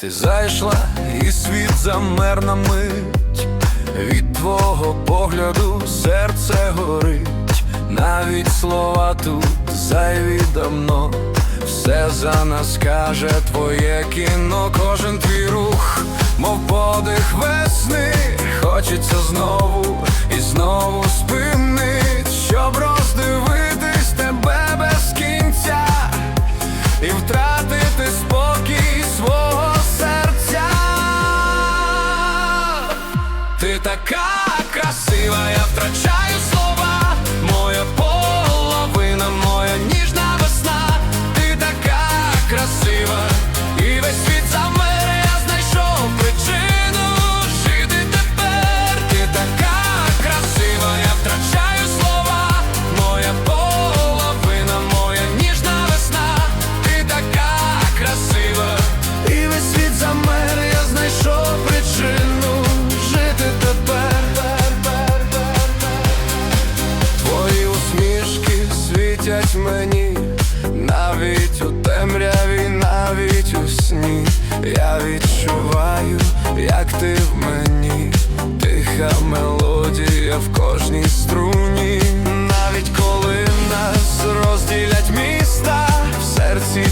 Ти зайшла і світ замер на мить, від твого погляду серце горить, навіть слова тут зайві давно, все за нас каже твоє кіно, кожен твій рух, мов подих весни, хочеться знову і знову спинить, така красива, я втрачаю слова, світять мені, навіть у темряві, навіть у сні. Я відчуваю, як ти в мені, тиха мелодія в кожній струні. Навіть коли нас розділять міста, в серці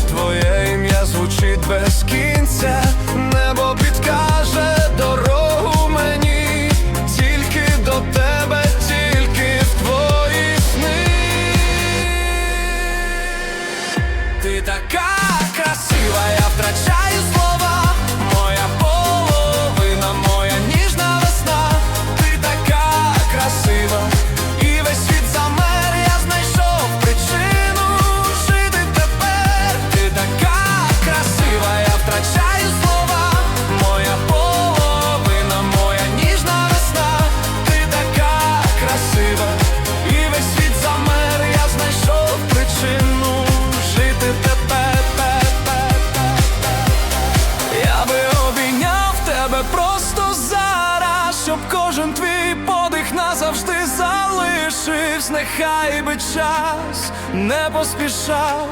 залишився, нехай би час не поспішав,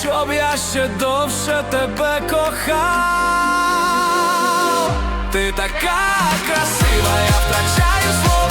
щоб я ще довше тебе кохав. Ти така красива, я втрачаю слова.